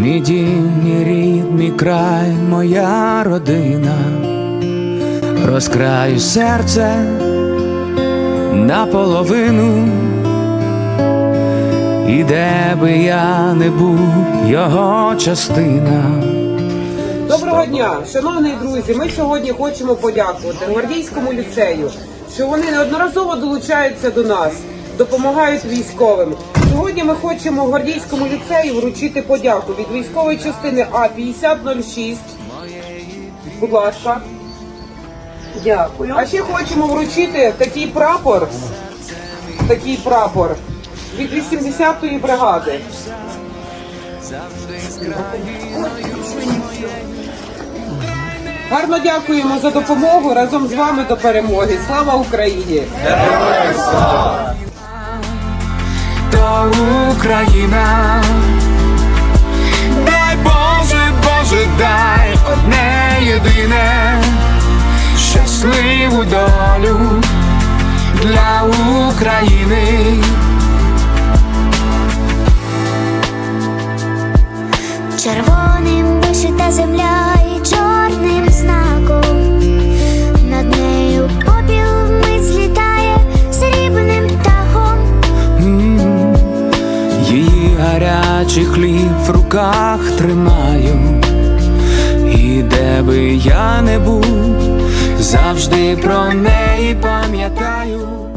Мій дім, мій рід, край, моя родина, розкраю серце наполовину, і де би я не був, його частина. Доброго дня, шановні друзі. Ми сьогодні хочемо подякувати гвардійському ліцею, що вони неодноразово долучаються до нас, допомагають військовим. Сьогодні ми хочемо гвардійському ліцею вручити подяку від військової частини А 5006. Будь ласка. Дякую. А ще хочемо вручити такий прапор. Такий прапор від 80-ї бригади. Гарно дякуємо за допомогу разом з вами до перемоги. Слава Україні! Україна. Дай Боже, Боже, дай одне єдине, щасливу долю для України. Червоним гарячий хліб в руках тримаю, і де би я не був, завжди про неї пам'ятаю.